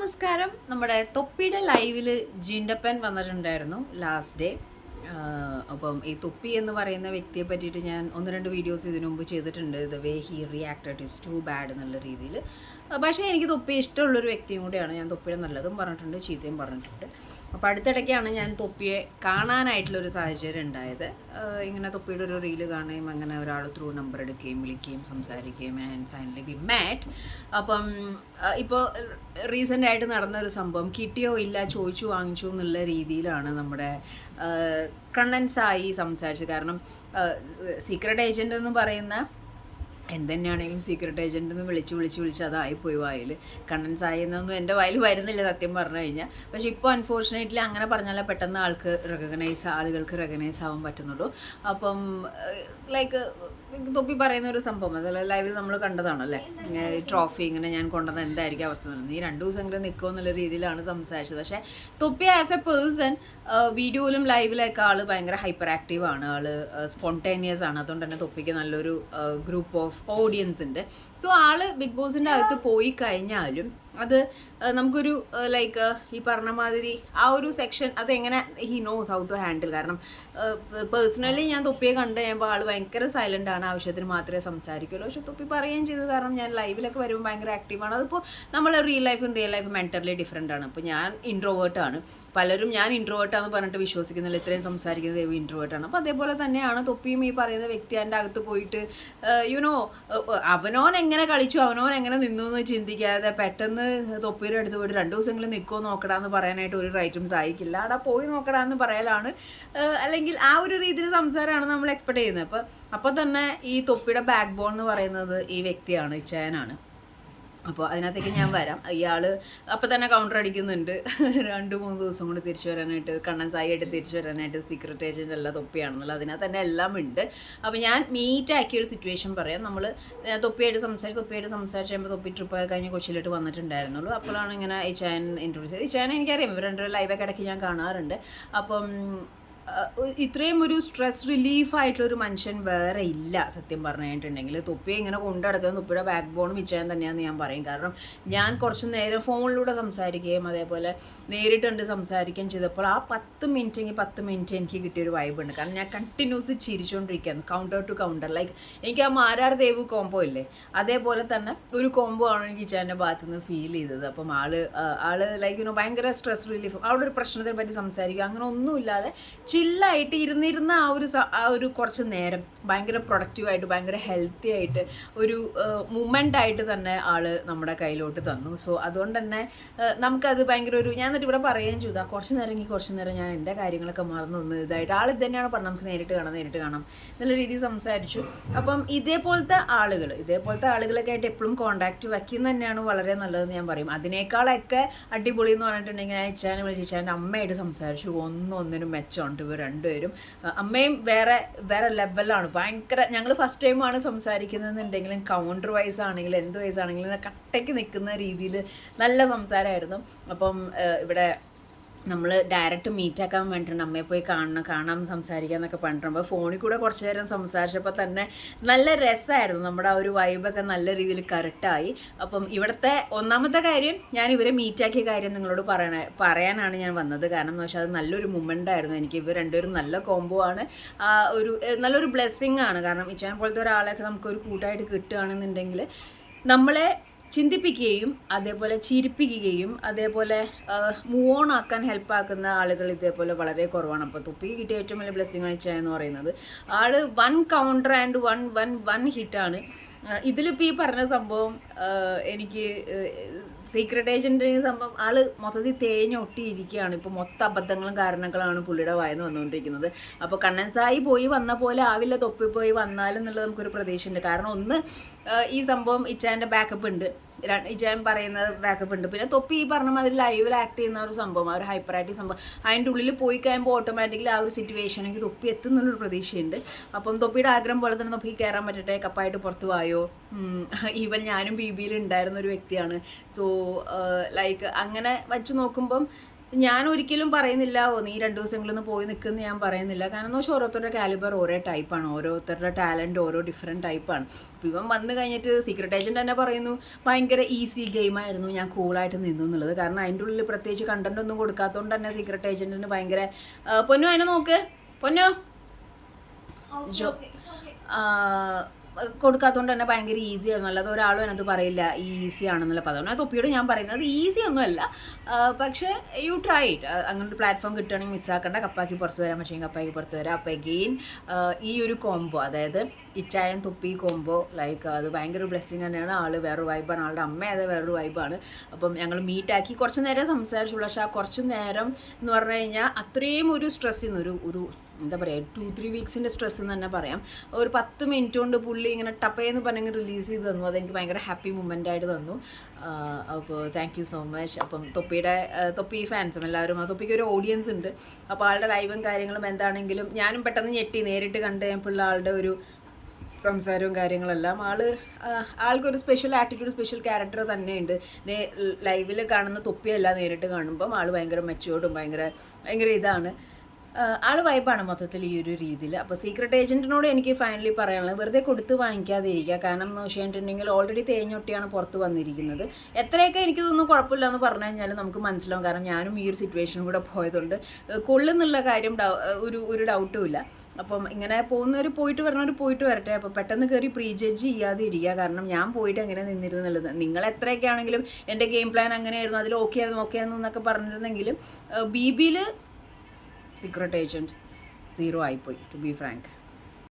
നമസ്കാരം. നമ്മുടെ തൊപ്പിയുടെ ലൈവിൽ ജിൻഡപ്പൻ വന്നിട്ടുണ്ടായിരുന്നു. ലാസ്റ്റ് ഡേ അപ്പം ഈ തുപ്പി എന്ന് പറയുന്ന വ്യക്തിയെ പറ്റിയിട്ട് ഞാൻ ഒന്ന് രണ്ട് വീഡിയോസ് ഇതിനു മുമ്പ് ചെയ്തിട്ടുണ്ട്. The way he reacted is too bad എന്നുള്ള രീതിയിൽ. പക്ഷേ എനിക്ക് തൊപ്പി ഇഷ്ടമുള്ളൊരു വ്യക്തിയും കൂടിയാണ് ഞാൻ തൊപ്പിയുടെ നല്ലതും പറഞ്ഞിട്ടുണ്ട് ചീത്തയും പറഞ്ഞിട്ടുണ്ട്. അപ്പോൾ അടുത്തിടയ്ക്കാണ് ഞാൻ തൊപ്പിയെ കാണാനായിട്ടുള്ളൊരു സാഹചര്യം ഉണ്ടായത്. ഇങ്ങനെ തൊപ്പിയുടെ ഒരു റീൽ കാണുകയും അങ്ങനെ ഒരാൾ ത്രൂ നമ്പർ എടുക്കുകയും വിളിക്കുകയും സംസാരിക്കുകയും ആൻഡ് ഫൈനലി ബി മാറ്റ് അപ്പം ഇപ്പോൾ റീസെന്റ് ആയിട്ട് നടന്ന ഒരു സംഭവം കിട്ടിയോ ഇല്ല ചോദിച്ചു വാങ്ങിച്ചു എന്നുള്ള രീതിയിലാണ് നമ്മുടെ ആഹ് സംസാരിച്ചു. കാരണം സീക്രട്ട് ഏജന്റ് എന്ന് പറയുന്ന എന്തെന്നെയാണെങ്കിലും സീക്രട്ട് ഏജന്റ് എന്ന് വിളിച്ച് വിളിച്ച് വിളിച്ച് അതായിപ്പോയി വായിൽ കണ്ടൻസ് ആയിരുന്നൊന്നും എന്റെ വായിൽ വരുന്നില്ല സത്യം പറഞ്ഞു കഴിഞ്ഞാൽ പക്ഷേ ഇപ്പോൾ അൺഫോർച്ചുനേറ്റ്ലി അങ്ങനെ പറഞ്ഞാലേ പെട്ടെന്ന് ആൾക്ക് റെക്കഗ്നൈസ് ആളുകൾക്ക് റെക്കഗ്നൈസ് ആവാൻ പറ്റുന്നുള്ളൂ. അപ്പം ലൈക്ക് തൊപ്പി പറയുന്ന ഒരു സംഭവം അതല്ല ലൈവിൽ നമ്മൾ കണ്ടതാണല്ലേ? ട്രോഫി ഇങ്ങനെ ഞാൻ കൊണ്ടുവന്ന എന്തായിരിക്കും അവസ്ഥ നീ രണ്ടു ദിവസം എങ്കിലും നിൽക്കുമോ എന്നുള്ള രീതിയിലാണ് സംസാരിച്ചത്. പക്ഷേ തൊപ്പി ആസ് എ പേഴ്സൺ വീഡിയോയിലും ലൈവിലൊക്കെ ആൾ ഭയങ്കര ഹൈപ്പർ ആക്റ്റീവ് ആണ് ആൾ സ്പോണ്ടേനിയസ് ആണ്. അതുകൊണ്ട് തന്നെ തൊപ്പിക്ക് നല്ലൊരു ഗ്രൂപ്പ് ഓഫ് ഓഡിയൻസ് ഉണ്ട്. സോ ആൾ ബിഗ് ബോസിന്റെ അകത്ത് പോയി കഴിഞ്ഞാലും അത് നമുക്കൊരു ലൈക്ക് ഈ പറഞ്ഞ മാതിരി ആ ഒരു സെക്ഷൻ അത് എങ്ങനെ he knows how to handle കാരണം പേഴ്സണലി ഞാൻ തൊപ്പിയെ കണ്ട് കഴിയുമ്പോൾ ആൾ ഭയങ്കര സൈലന്റ് ആണ് ആവശ്യത്തിന് മാത്രമേ സംസാരിക്കുള്ളൂ. പക്ഷെ തൊപ്പി പറയുകയും ചെയ്തു. കാരണം ഞാൻ ലൈവിലൊക്കെ വരുമ്പോൾ ഭയങ്കര ആക്റ്റീവാണ് അതിപ്പോൾ നമ്മൾ റിയൽ ലൈഫും റിയൽ ലൈഫും മെന്റലി ഡിഫറെന്റ് ആണ്. ഇപ്പോൾ ഞാൻ ഇൻട്രോവേർട്ട് ആണ്. പലരും ഞാൻ ഇൻട്രോവേർട്ടാന്ന് പറഞ്ഞിട്ട് വിശ്വസിക്കുന്നില്ല. ഇത്രയും സംസാരിക്കുന്നത് ദൈവം ഇൻട്രോവേർട്ട് ആണ്. അപ്പോൾ അതേപോലെ തന്നെയാണ് തൊപ്പിയും ഈ പറയുന്ന വ്യക്തി എന്റെ അകത്ത് പോയിട്ട് യുനോ അവനോൻ എങ്ങനെ കളിച്ചു അവനോൻ എങ്ങനെ നിന്നു എന്ന് ചിന്തിക്കാതെ പെട്ടെന്ന് തൊപ്പിയുടെ അടുത്ത് പോയിട്ട് രണ്ട് ദിവസമെങ്കിലും നിൽക്കുമോ നോക്കടാന്ന് പറയാനായിട്ട് ഒരു റൈറ്റും സഹായിക്കില്ല അവിടെ പോയി നോക്കടാന്ന് പറയലാണ്. അല്ലെങ്കിൽ ആ ഒരു രീതിയിൽ സംസാരമാണ് നമ്മൾ എക്സ്പെക്ട് ചെയ്യുന്നത്. അപ്പം അപ്പം തന്നെ ഈ തൊപ്പിയുടെ ബാക്ക് ബോൺ എന്ന് പറയുന്നത് ഈ വ്യക്തിയാണ് ഇച്ചായനാണ്. അപ്പോൾ അതിനകത്തേക്ക് ഞാൻ വരാം. ഇയാൾ അപ്പോൾ തന്നെ കൗണ്ടർ അടിക്കുന്നുണ്ട്. രണ്ട് മൂന്ന് ദിവസം കൊണ്ട് തിരിച്ചു വരാനായിട്ട് കണ്ണൻ സായി ആയിട്ട് തിരിച്ചു വരാനായിട്ട് സീക്രട്ട് ഏജന്റ് എല്ലാം തൊപ്പിയാണെന്നുള്ളത് അതിനകത്ത് തന്നെ എല്ലാം ഉണ്ട്. അപ്പോൾ ഞാൻ മീറ്റ് ആക്കിയ ഒരു സിറ്റുവേഷൻ പറയാം. നമ്മൾ തൊപ്പിയായിട്ട് സംസാരിച്ച് തൊപ്പിയായിട്ട് സംസാരിച്ച് കഴിയുമ്പോൾ തൊപ്പി ട്രിപ്പൊക്കെ കഴിഞ്ഞ് കൊച്ചിയിലോട്ട് വന്നിട്ടുണ്ടായിരുന്നുള്ളൂ. അപ്പോഴാണ് ഇങ്ങനെ ഈ ചാൻ ഇൻട്രൊഡ്യൂസ് ഈ ചാൻ എനിക്കറിയാം. ഇവർ രണ്ടുപേരും ലൈവൊക്കെ ഇടയ്ക്ക് ഞാൻ കാണാറുണ്ട്. അപ്പം ഇത്രയും ഒരു സ്ട്രെസ് റിലീഫ് ആയിട്ടുള്ള ഒരു മനുഷ്യൻ വേറെ ഇല്ല സത്യം പറഞ്ഞിട്ടുണ്ടെങ്കിൽ തൊപ്പിയെ ഇങ്ങനെ കൊണ്ടുനടക്കുന്ന തൊപ്പിയുടെ ബാക്ക് ബോൺ വിജയം തന്നെയാണെന്ന് ഞാൻ പറയും. കാരണം ഞാൻ കുറച്ച് നേരം ഫോണിലൂടെ സംസാരിക്കുകയും അതേപോലെ നേരിട്ടുണ്ട് സംസാരിക്കുകയും ചെയ്തപ്പോൾ ആ പത്ത് മിനിറ്റ് എങ്കിൽ പത്ത് മിനിറ്റ് എനിക്ക് കിട്ടിയൊരു ഉണ്ട്. കാരണം ഞാൻ കണ്ടിന്യൂസ് ചിരിച്ചുകൊണ്ടിരിക്കുകയാണ് കൗണ്ടർ ടു കൗണ്ടർ ലൈക്ക് എനിക്ക് ആ മാരാർ ദേവ് കോംബോ ഇല്ലേ? അതേപോലെ തന്നെ ഒരു കോംബോ ആണ് എനിക്ക് ഇച്ചാന്റെ ഭാഗത്തു നിന്ന് ഫീൽ ചെയ്തത്. അപ്പം all all like you know ഭയങ്കര സ്ട്രെസ് റിലീഫ് അവിടെ ഒരു പ്രശ്നത്തെ പറ്റി സംസാരിക്കുക അങ്ങനെ ഒന്നുമില്ലാതെ ചില്ലായിട്ട് ഇരുന്നിരുന്ന ആ ഒരു ആ ഒരു കുറച്ച് നേരം ഭയങ്കര പ്രൊഡക്റ്റീവായിട്ട് ഭയങ്കര ഹെൽത്തി ആയിട്ട് ഒരു മൂമെന്റ് ആയിട്ട് തന്നെ ആൾ നമ്മുടെ കയ്യിലോട്ട് തന്നു. സോ അതുകൊണ്ട് തന്നെ നമുക്കത് ഭയങ്കര ഒരു ഞാൻ എന്നിട്ട് ഇവിടെ പറയുകയും ചെയ്തു കുറച്ച് നേരം ഈ കുറച്ച് നേരം ഞാൻ എന്റെ കാര്യങ്ങളൊക്കെ മറന്നു നിന്ന് ഇതായിട്ട് ആൾ തന്നെയാണ് പറഞ്ഞത് നമുക്ക് നേരിട്ട് കാണാം നേരിട്ട് കാണാം എന്നുള്ള രീതിയിൽ സംസാരിച്ചു. അപ്പം ഇതേപോലത്തെ ആളുകൾ ഇതേപോലത്തെ ആളുകളൊക്കെ ആയിട്ട് എപ്പോഴും കോണ്ടാക്ട് വയ്ക്കുന്നത് തന്നെയാണ് വളരെ നല്ലതെന്ന് ഞാൻ പറയും. അതിനേക്കാളൊക്കെ അടിപൊളി എന്ന് പറഞ്ഞിട്ടുണ്ടെങ്കിൽ ഞാൻ ഇച്ചാനെ വിളിച്ച് ഇച്ചാന്റെ അമ്മയായിട്ട് സംസാരിച്ചു ഒന്നൊന്നിനും മെച്ചമുണ്ട്. ഇവർ രണ്ടുപേരും. അമ്മയും വേറെ വേറെ ലെവലാണ് ഭയങ്കര ഞങ്ങൾ ഫസ്റ്റ് ടൈമാണ് സംസാരിക്കുന്നതെന്നുണ്ടെങ്കിലും കൗണ്ടർ വൈസ് ആണെങ്കിലും എന്ത് വൈസ് ആണെങ്കിലും കട്ടയ്ക്ക് നിൽക്കുന്ന രീതിയിൽ നല്ല സംസാരമായിരുന്നു. അപ്പം ഇവിടെ നമ്മൾ ഡയറക്റ്റ് മീറ്റ് ആക്കാൻ വേണ്ടിയിട്ടുണ്ട് അമ്മയെ പോയി കാണണം കാണാം സംസാരിക്കാം എന്നൊക്കെ പറഞ്ഞിട്ടുണ്ട്. ഫോണിൽ കൂടെ കുറച്ച് നേരം സംസാരിച്ചപ്പോൾ തന്നെ നല്ല രസമായിരുന്നു നമ്മുടെ ആ ഒരു വൈബൊക്കെ നല്ല രീതിയിൽ കറക്റ്റായി അപ്പം ഇവിടുത്തെ ഒന്നാമത്തെ കാര്യം ഞാൻ ഇവരെ മീറ്റ് ആക്കിയ കാര്യം നിങ്ങളോട് പറയണ പറയാനാണ് ഞാൻ വന്നത്. കാരണം എന്ന് വെച്ചാൽ അത് നല്ലൊരു മൊമെന്റ് ആയിരുന്നു. എനിക്ക് ഇവർ രണ്ടുപേരും നല്ല കോംബോ ആണ്. ഒരു നല്ലൊരു ബ്ലെസ്സിങ് ആണ്. കാരണം ഇച്ചാൻ പോലത്തെ ഒരാളെയൊക്കെ നമുക്കൊരു കൂട്ടായിട്ട് കിട്ടുകയാണെന്നുണ്ടെങ്കിൽ നമ്മളെ ചിന്തിപ്പിക്കുകയും അതേപോലെ ചിരിപ്പിക്കുകയും അതേപോലെ മൂവ് ഓൺ ആക്കാൻ ഹെൽപ്പാക്കുന്ന ആളുകൾ ഇതേപോലെ വളരെ കുറവാണ്. അപ്പോൾ തുപ്പി കിട്ടിയ ഏറ്റവും വലിയ ബ്ലെസ്സിങ് അയച്ച എന്ന് പറയുന്നത്. All one counter and one one one ഹിറ്റാണ് ഇതിലിപ്പോൾ ഈ പറഞ്ഞ സംഭവം എനിക്ക് സീക്രട്ട് ഏജന്റ് സംഭവം ആൾ മൊത്തത്തിൽ തേഞ്ഞൊട്ടിയിരിക്കുകയാണ്. ഇപ്പോൾ മൊത്തം അബദ്ധങ്ങളും കാരണങ്ങളാണ് പുള്ളിയുടെ വായന്ന് വന്നുകൊണ്ടിരിക്കുന്നത്. അപ്പോൾ കണ്ണൻസായി പോയി വന്ന പോലെ ആവില്ല തൊപ്പിപ്പോയി വന്നാലെന്നുള്ളത് നമുക്കൊരു പ്രതീക്ഷയുണ്ട്. കാരണം ഒന്ന് ഈ സംഭവം ഇച്ചാന്റെ ബാക്കപ്പ് ഉണ്ട്. ഇച്ചാൻ പറയുന്നത് ബാക്കപ്പ് ഉണ്ട്. പിന്നെ തൊപ്പി ഈ പറഞ്ഞ മാതിരി ലൈവിൽ ആക്ട് ചെയ്യുന്ന ഒരു സംഭവം ആ ഒരു ഹൈപ്പർ ആക്റ്റീവ് സംഭവം. അതിന്റെ ഉള്ളിൽ പോയി കഴിയുമ്പോൾ ഓട്ടോമാറ്റിക്കലി ആ ഒരു സിറ്റുവേഷൻ എനിക്ക് തൊപ്പി എത്തുന്നൊരു പ്രതീക്ഷയുണ്ട്. അപ്പം തൊപ്പിയുടെ ആഗ്രഹം പോലെ തന്നെ തൊപ്പി കയറാൻ പറ്റട്ടെ കപ്പായിട്ട് പുറത്തു പോയോ ഈവൻ ഞാനും ബി ബിയിൽ ഉണ്ടായിരുന്ന ഒരു വ്യക്തിയാണ്. സോ ലൈക്ക് അങ്ങനെ വച്ച് നോക്കുമ്പം ഞാൻ ഒരിക്കലും പറയുന്നില്ല ഓ നീ രണ്ട് ദിവസങ്ങളൊന്ന് പോയി നിൽക്കുന്ന ഞാൻ പറയുന്നില്ല. കാരണം എന്ന് വെച്ചാൽ ഓരോരുത്തരുടെ കാലിബർ ഓരോ ടൈപ്പാണ് ഓരോരുത്തരുടെ ടാലന്റ് ഓരോ ഡിഫറെന്റ് ടൈപ്പാണ് അപ്പോൾ ഇവൻ വന്ന് കഴിഞ്ഞിട്ട് സീക്രട്ട് ഏജന്റ് തന്നെ പറയുന്നു ഭയങ്കര ഈസി ഗെയിമായിരുന്നു ഞാൻ കൂളായിട്ട് നിന്നു എന്നുള്ളത്. കാരണം അതിന്റെ ഉള്ളിൽ പ്രത്യേകിച്ച് കണ്ടന്റ് ഒന്നും കൊടുക്കാത്തതുകൊണ്ട് തന്നെ സീക്രട്ട് ഏജന്റിന് ഭയങ്കര പൊന്നു അതിനെ നോക്ക്. പൊന്നു. ജോ കൊടുക്കാത്തതുകൊണ്ട് തന്നെ ഭയങ്കര ഈസി ആയിരുന്നു. അല്ലാതെ ഒരാളും അതിനകത്ത് പറയില്ല ഈസി ആണെന്നുള്ള പദം. അത് തൊപ്പിയോട് ഞാൻ പറയുന്നത് അത് ഈസി ഒന്നുമല്ല. പക്ഷേ യു ട്രൈ ഇറ്റ് അങ്ങനെ ഒരു പ്ലാറ്റ്ഫോം കിട്ടുകയാണെങ്കിൽ മിസ്സാക്കണ്ട കപ്പാക്കി പുറത്ത് വരാം പക്ഷേ കപ്പാക്കി പുറത്ത് വരാം. അപ്പോൾ എഗെയിൻ ഈ ഒരു കോംബോ അതായത് ഇച്ചായൻ തൊപ്പി കോംബോ ലൈക്ക് അത് ഭയങ്കര ബ്ലെസ്സിങ് തന്നെയാണ്. ആൾ വേറൊരു വൈബാണ് ആളുടെ അമ്മ അതെ വേറൊരു വൈബാണ് അപ്പം ഞങ്ങൾ മീറ്റാക്കി കുറച്ച് നേരം സംസാരിച്ചുള്ളൂ. പക്ഷേ ആ കുറച്ച് നേരം എന്ന് പറഞ്ഞു കഴിഞ്ഞാൽ അത്രയും ഒരു സ്ട്രെസ്സിൽ നിന്ന് ഒരു ഒരു എന്താ പറയുക ടു ത്രീ വീക്സിന്റെ സ്ട്രെസ് എന്ന് തന്നെ പറയാം. ഒരു പത്ത് മിനിറ്റ് കൊണ്ട് പുള്ളി ഇങ്ങനെ ടപ്പേന്ന് പറഞ്ഞെങ്കിൽ റിലീസ് ചെയ്ത് തന്നു. അതെനിക്ക് ഭയങ്കര ഹാപ്പി മൂമെന്റ് ആയിട്ട് തന്നു. അപ്പോൾ താങ്ക് യു സോ മച്ച് അപ്പം തൊപ്പിയുടെ തൊപ്പി ഫാൻസും എല്ലാവരും ആ തൊപ്പിക്ക് ഒരു ഓഡിയൻസ് ഉണ്ട്. അപ്പോൾ ആളുടെ ലൈവും കാര്യങ്ങളും എന്താണെങ്കിലും ഞാനും പെട്ടെന്ന് ഞെട്ടി. നേരിട്ട് കണ്ട് കഴിഞ്ഞപ്പോൾ ആളുടെ ഒരു സംസാരവും കാര്യങ്ങളെല്ലാം. ആൾ ആൾക്കൊരു സ്പെഷ്യൽ ആറ്റിറ്റ്യൂഡ് സ്പെഷ്യൽ ക്യാരക്ടർ തന്നെയുണ്ട്. ലൈവിൽ കാണുന്ന തൊപ്പിയല്ല നേരിട്ട് കാണുമ്പം ആൾ ഭയങ്കര മെച്ചുവേർഡും ഭയങ്കര ഭയങ്കര ഇതാണ്. ആൾ വൈബാണ് മൊത്തത്തിൽ ഈ ഒരു രീതിയിൽ അപ്പോൾ സീക്രട്ട് ഏജന്റിനോട് എനിക്ക് ഫൈനലി പറയാനുള്ളത് വെറുതെ കൊടുത്ത് വാങ്ങിക്കാതിരിക്കുക. കാരണം എന്ന് വെച്ചിട്ടുണ്ടെങ്കിൽ ഓൾറെഡി തേഞ്ഞൊട്ടിയാണ് പുറത്ത് വന്നിരിക്കുന്നത്. എത്രയൊക്കെ എനിക്ക് തോന്നുന്നു കുഴപ്പമില്ല എന്ന് പറഞ്ഞു കഴിഞ്ഞാൽ നമുക്ക് മനസ്സിലാവും. കാരണം ഞാനും ഈ ഒരു സിറ്റുവേഷൻ കൂടെ പോയതുകൊണ്ട് കൊള്ളുന്നുള്ള കാര്യം ഒരു ഒരു ഡൗട്ടും ഇല്ല. അപ്പം ഇങ്ങനെ പോകുന്നവർ പോയിട്ട് വരണവർ പോയിട്ട് വരട്ടെ. അപ്പോൾ പെട്ടെന്ന് കയറി പ്രീ ജഡ്ജ് ചെയ്യാതെ ഇരിക്കുക കാരണം ഞാൻ പോയിട്ട് അങ്ങനെ നിന്നിരുന്നുള്ളത്? നിങ്ങൾ എത്രയൊക്കെ ആണെങ്കിലും എന്റെ ഗെയിം പ്ലാൻ അങ്ങനെയായിരുന്നു അതിൽ ഓക്കെ ആയിരുന്നു ഓക്കെ ആയിരുന്നു എന്നൊക്കെ പറഞ്ഞിരുന്നെങ്കിലും ബി ബിയിൽ സീക്രട്ട് ഏജന്റ് സീറോ ആയിപ്പോയി ടു ബി ഫ്രാങ്ക്